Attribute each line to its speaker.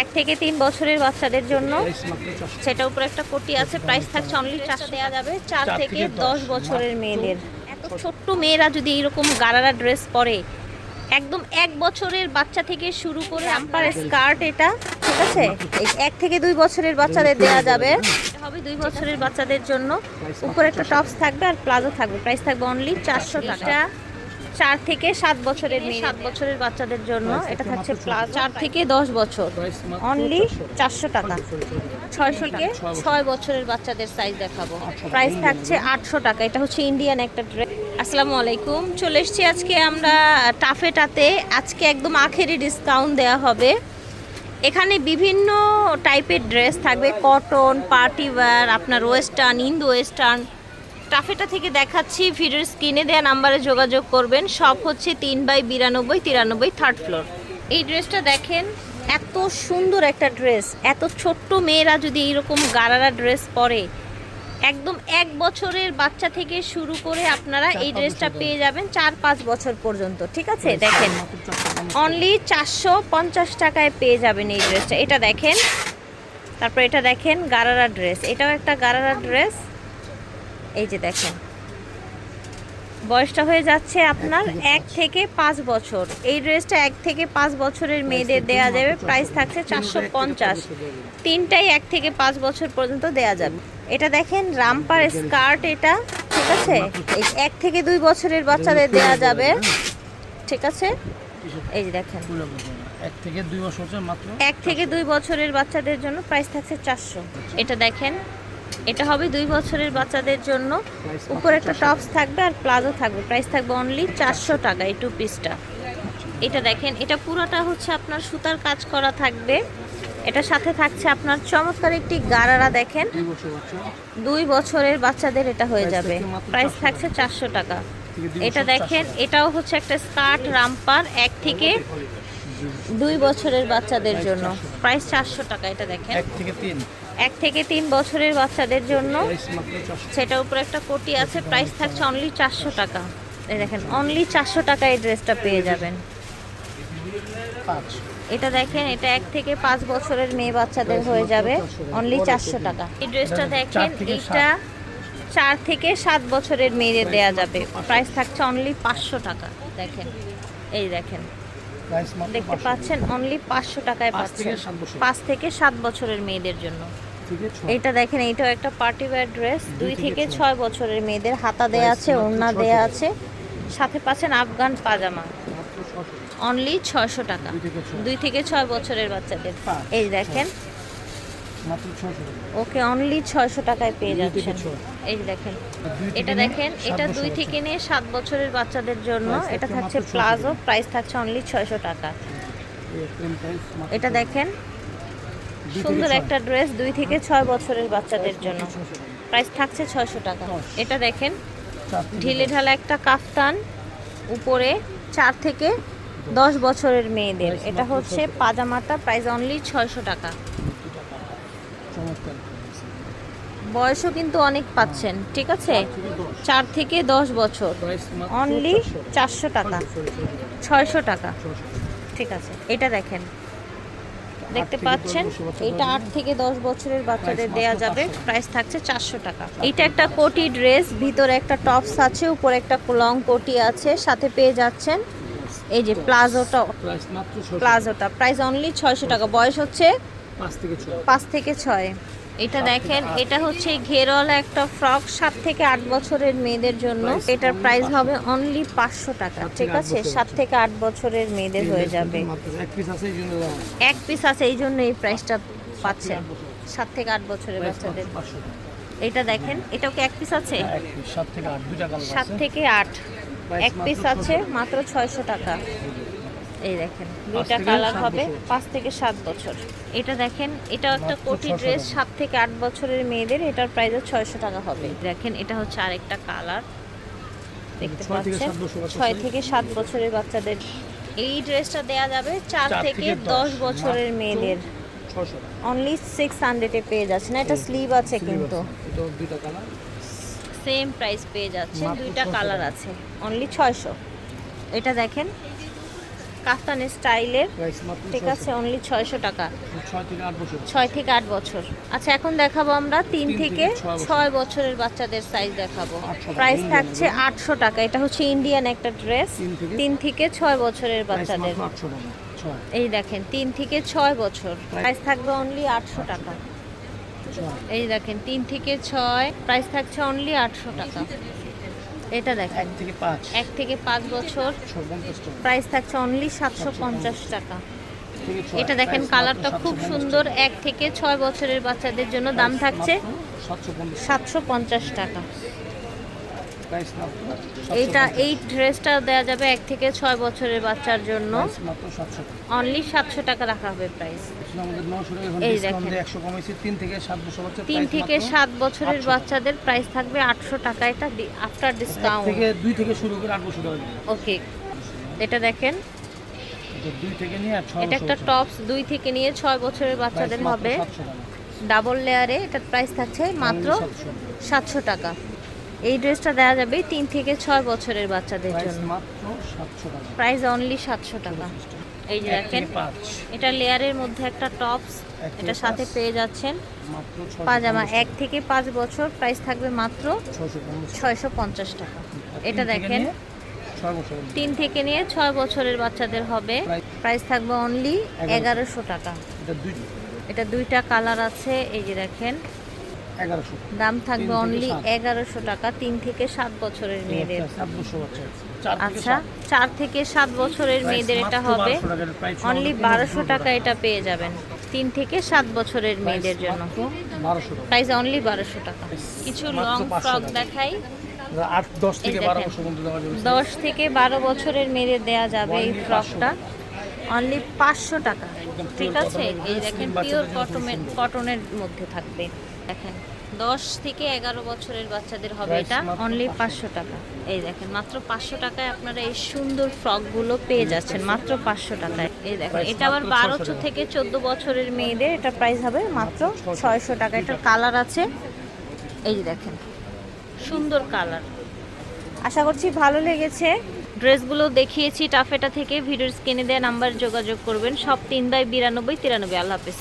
Speaker 1: এক থেকে তিন বছরের বাচ্চাদের জন্য সেটা উপরে একটা কোটি আছে প্রাইস থাকছে অনলি চারশো দেওয়া যাবে চার থেকে দশ। বছরের মেয়েদের। এত ছোট্ট মেয়েরা যদি এরকম গারারা ড্রেস পরে একদম এক বছরের বাচ্চা থেকে শুরু করে আম্পার স্কার্ট এটা ঠিক আছে? এই এক থেকে দুই বছরের বাচ্চাদের দেওয়া যাবে। হবে দুই বছরের বাচ্চাদের জন্য। উপরে একটা টপস থাকবে আর প্লাজো থাকবে। প্রাইস থাকবে অনলি চারশো টাকা। চার থেকে সাত বছরের মেয়ে। সাত বছরের বাচ্চাদের জন্য এটা থাকছে চার থেকে দশ বছর। অনলি চারশো টাকা। ছয়শো থেকে ছয় বছরের বাচ্চাদের সাইজ দেখাবো। প্রাইস থাকছে আটশো টাকা। এটা হচ্ছে ইন্ডিয়ান একটা ড্রেস আসসালামু আলাইকুম। চলে এসেছি আজকে আমরা টাফেটাতে আজকে একদম আখেরি ডিসকাউন্ট দেওয়া হবে। এখানে বিভিন্ন টাইপের ড্রেস থাকবে। কটন পার্টি ওয়্যার আপনার ওয়েস্টার্ন ইন্দো ওয়েস্টার্ন টাফেটা থেকে দেখাচ্ছি। ভিডিওর স্ক্রিনে দেওয়া নাম্বারে যোগাযোগ করবেন। সব হচ্ছে তিন বাই বিরানব্বই তিরানব্বই থার্ড ফ্লোর। এই ড্রেসটা দেখেন এত সুন্দর একটা ড্রেস। এত ছোট্ট মেয়েরা যদি এরকম গারারা ড্রেস পরে একদম এক বছরের বাচ্চা থেকে শুরু করে আপনারা এই ড্রেসটা পেয়ে যাবেন চার পাঁচ বছর পর্যন্ত ঠিক আছে? দেখেন অনলি চারশো পঞ্চাশ টাকায় পেয়ে যাবেন এই ড্রেসটা। এটা দেখেন তারপর এটা দেখেন গারারা ড্রেস। এটাও একটা গারারা ড্রেস। এই যে দেখেন। বয়সটা হয়ে যাচ্ছে আপনার এক থেকে পাঁচ বছর। এই ড্রেসটা এক থেকে পাঁচ বছরের মেয়েদের দেয়া যাবে। প্রাইস থাকছে চারশো পঞ্চাশ তিনটাই এক থেকে পাঁচ বছর পর্যন্ত দেয়া যাবে। এটা দেখেন রামপার স্কার্ট এটা ঠিক আছে? এই এক থেকে দুই বছরের বাচ্চাদের দেয়া যাবে। ঠিক আছে? এই যে দেখেন।
Speaker 2: এক থেকে দুই বছর মাত্র
Speaker 1: এক থেকে দুই বছরের বাচ্চাদের জন্য প্রাইস থাকছে চারশো। এটা দেখেন এটা হবে দুই বছরের বাচ্চাদের জন্য। উপরে একটা টপস থাকবে আর প্লাজো থাকবে। প্রাইস থাকবে অনলি চারশো টাকা এই টু। পিসটা এটা দেখেন এটা পুরোটা হচ্ছে আপনার সুতার কাজ করা থাকবে। এটা সাথে থাকছে আপনার চমৎকার একটি গারারা দেখেন।
Speaker 2: দুই
Speaker 1: বছরের বাচ্চাদের এটা হয়ে যাবে। প্রাইস থাকছে চারশো টাকা। এটা দেখেন এটাও হচ্ছে একটা স্কার্ট রামপার এক থেকে দুই বছরের বাচ্চাদের জন্য। প্রাইস চারশো টাকা এটা দেখেন।
Speaker 2: এক থেকে তিন।
Speaker 1: এক থেকে তিন বছরের বাচ্চাদের জন্য সেটার উপরে একটা কোটি আছে প্রাইস থাকছে অনলি চারশো টাকা। এই দেখেন অনলি চারশো টাকা এই ড্রেসটা পেয়ে যাবেন। এটা দেখেন এটা এক থেকে পাঁচ বছরের মেয়ে বাচ্চাদের হয়ে যাবে অনলি চারশো টাকা। এই ড্রেসটা দেখেন এইটা চার থেকে সাত বছরের মেয়েদের দেয়া যাবে। প্রাইস থাকছে অনলি পাঁচশো টাকা দেখেন। এই দেখেন। দেখতে পাচ্ছেন অনলি পাঁচশো টাকায় পাচ্ছেন। পাঁচ থেকে সাত বছরের মেয়েদের জন্য। এটা দেখেন এইটাও একটা পার্টি ওয়্যার ড্রেস দুই
Speaker 2: থেকে ছয়।
Speaker 1: বছরের মেয়েদের হাতা দেয়া আছে ওড়না দেয়া আছে। সাথে পাচ্ছেন আফগান পাজামা। অনলি ছয়শো টাকা।
Speaker 2: দুই থেকে ছয়।
Speaker 1: বছরের বাচ্চাদের। এই দেখেন। ওকে অনলি ছয়শো টাকায় পেয়ে যাচ্ছেন। এই দেখেন। এটা দেখেন এটা দুই থেকে নিয়ে সাত বছরের বাচ্চাদের জন্য। এটা
Speaker 2: থাকছে
Speaker 1: থাকছে
Speaker 2: মাত্র 600
Speaker 1: প্লাজো। প্রাইস থাকছে অনলি ছয়শো টাকা। এটা দেখেন সুন্দর একটা ড্রেস দুই থেকে ছয় বছরের বাচ্চাদের জন্য। প্রাইস থাকছে ছয়শো টাকা। এটা দেখেন ঢিলে। ঢালা একটা কাফতান উপরে চার থেকে দশ বছরের মেয়েদের। এটা হচ্ছে
Speaker 2: 600 টাকা।
Speaker 1: পাজামাটা প্রাইস অনলি ছয়শো টাকা। বয়সও কিন্তু অনেক পাচ্ছেন ঠিক আছে?
Speaker 2: চার থেকে দশ।
Speaker 1: বছর। অনলি
Speaker 2: চারশো।
Speaker 1: টাকা। ছয়শো টাকা। ঠিক আছে এটা দেখেন। দেখতে পাচ্ছেন এটা আট থেকে দশ বছরের বাচ্চাদের দেয়া যাবে
Speaker 2: 500
Speaker 1: প্রাইস থাকছে চারশো টাকা। এটা একটা কোটি ড্রেস ভিতরে একটা টপস আছে উপরে একটা লং কোটি আছে সাথে পেয়ে যাচ্ছেন এই যে প্লাজোটা। প্লাজোটা প্রাইস অনলি ছয়শো টাকা বয়স হচ্ছে
Speaker 2: পাঁচ থেকে ছয়।
Speaker 1: এটা দেখেন এটা হচ্ছে ঘেরওয়ালা একটা ফ্রক সাত থেকে আট বছরের মেয়েদের জন্য। এটার প্রাইস হবে অনলি পাঁচশো টাকা ঠিক আছে? সাত থেকে আট বছরের মেয়েদের হয়ে যাবে।
Speaker 2: এক পিস আছে এই জন্য
Speaker 1: এই প্রাইসটা পাচ্ছেন সাত থেকে আট বছরের বাচ্চাদের। এটা দেখেন এটাও কি এক পিস আছে?
Speaker 2: হ্যাঁ, সাত থেকে আট,
Speaker 1: এক পিস আছে মাত্র ছয়শো টাকা। এই দেখেন দুইটা কালার হবে পাঁচ থেকে সাত বছর। এটা দেখেন এটাও একটা কোটি ড্রেস সাত থেকে আট বছরের মেয়েদের এটার প্রাইস ছয়শো টাকা হবে। দেখেন এটা হচ্ছে আরেকটা কালার। দেখতে পাচ্ছেন? ছয় থেকে সাত বছরের বাচ্চাদের। এই ড্রেসটা দেয়া যাবে চার থেকে দশ বছরের মেয়েদের। অনলি সিক্স হান্ড্রেডে পেয়ে যাচ্ছে না এটা স্লিভ আছে কিন্তু। সেম প্রাইস পেয়ে যাচ্ছে দুইটা কালার আছে। অনলি ছয়শো। এটা দেখেন কাফতান স্টাইলের। ঠিক আছে অনলি ছয়শো টাকা।
Speaker 2: ছয় থেকে আট বছর।
Speaker 1: আচ্ছা এখন দেখাবো আমরা তিন থেকে
Speaker 2: ছয়
Speaker 1: বছরের বাচ্চাদের সাইজ দেখাবো। প্রাইস থাকছে আটশো টাকা। এটা হচ্ছে ইন্ডিয়ান একটা ড্রেস
Speaker 2: তিন থেকে?
Speaker 1: ছয় বছরের বাচ্চাদের। এই দেখেন তিন থেকে ছয় বছর। প্রাইস থাকবে অনলি আটশো টাকা। এই দেখেন তিন থেকে ছয়। প্রাইস থাকছে অনলি আটশো টাকা। এটা দেখেন।
Speaker 2: এক থেকে পাঁচ।
Speaker 1: এক থেকে পাঁচ বছর।
Speaker 2: ছয়
Speaker 1: প্রাইস থাকছে অনলি সাতশো পঞ্চাশ টাকা। এটা দেখেন কালারটা খুব সুন্দর। এক থেকে ছয় বছরের বাচ্চাদের জন্য দাম থাকছে
Speaker 2: সাতশো পঞ্চাশ
Speaker 1: টাকা। এইটা এই ড্রেসটা দেওয়া যাবে এক থেকে ছয় বছরের বাচ্চার জন্য। অনলি সাতশো টাকা। রাখা হবে প্রাইস এই দেখেন।
Speaker 2: তিন থেকে সাত
Speaker 1: বছরের বাচ্চাদের প্রাইস থাকবে আটশো টাকা এটা আফটার ডিসকাউন্ট
Speaker 2: থেকে দুই থেকে শুরু করে আট বছর টাকা
Speaker 1: ওকে এটা দেখেন।
Speaker 2: এটা
Speaker 1: একটা টপস দুই থেকে নিয়ে ছয় বছরের বাচ্চাদের হবে। ডাবল লেয়ারে এটার প্রাইস থাকছে মাত্র সাতশো টাকা। এই ড্রেসটা দেওয়া যাবে তিন থেকে ছয় বছরের বাচ্চাদের জন্য। প্রাইস অনলি সাতশো টাকা। এই যে দেখেন এটা লেয়ারের মধ্যে একটা টপস এটা সাথে পেয়ে যাচ্ছেন। পাজামা এক থেকে পাঁচ বছর প্রাইস থাকবে মাত্র
Speaker 2: ছয়শো পঞ্চাশ
Speaker 1: টাকা। এটা দেখেন তিন থেকে নিয়ে ছয় বছরের বাচ্চাদের হবে। প্রাইস থাকবে অনলি।
Speaker 2: এগারোশো।
Speaker 1: টাকা।
Speaker 2: এটা
Speaker 1: দুইটা কালার আছে এই যে দেখেন।
Speaker 2: এগারোশো।
Speaker 1: দাম থাকবে অনলি এগারোশো টাকা তিন থেকে সাত বছরের মেয়েদের। আচ্ছা। চার থেকে সাত বছরের মেয়েদের এটা হবে।
Speaker 2: 1200 টাকার price
Speaker 1: অনলি বারোশো টাকা এটা পেয়ে যাবেন। তিন থেকে সাত বছরের মেয়েদের জন্য। প্রাইস অনলি বারোশো টাকা। কিছু লং ফ্রক দেখাই।
Speaker 2: দশ থেকে বারো দেওয়া
Speaker 1: বছরের মেয়েদের দেয়া যাবে এই ফ্রকটা অনলি পাঁচশো। টাকা। ঠিক আছে? এই দেখেন পিওর কটনের কটনের মধ্যে থাকবে। দেখেন দশ থেকে এগারো বছরের বাচ্চাদের হবে এটা অনলি পাঁচশো। টাকা। এই দেখেন মাত্র পাঁচশো টাকায় আপনারা এই সুন্দর ফ্রকগুলো পেয়ে যাচ্ছেন মাত্র পাঁচশো টাকায়। এই দেখেন এটা আবার
Speaker 2: মাত্র
Speaker 1: বারো
Speaker 2: 600 টাকা।
Speaker 1: থেকে চোদ্দ বছরের মেয়েদের এটা প্রাইস হবে মাত্র
Speaker 2: মাত্র 600
Speaker 1: ছয়শো টাকা। এটার কালার আছে। এই দেখেন সুন্দর কালার আশা করছি ভালো লেগেছে। ড্রেসগুলো দেখিয়েছি টাফেটা থেকে ভিডিওর স্ক্রিনে দেওয়া নাম্বার যোগাযোগ করবেন। সব তিন বাই বিরানব্বই তিরানব্বই। আল্লাহ হাফেজ।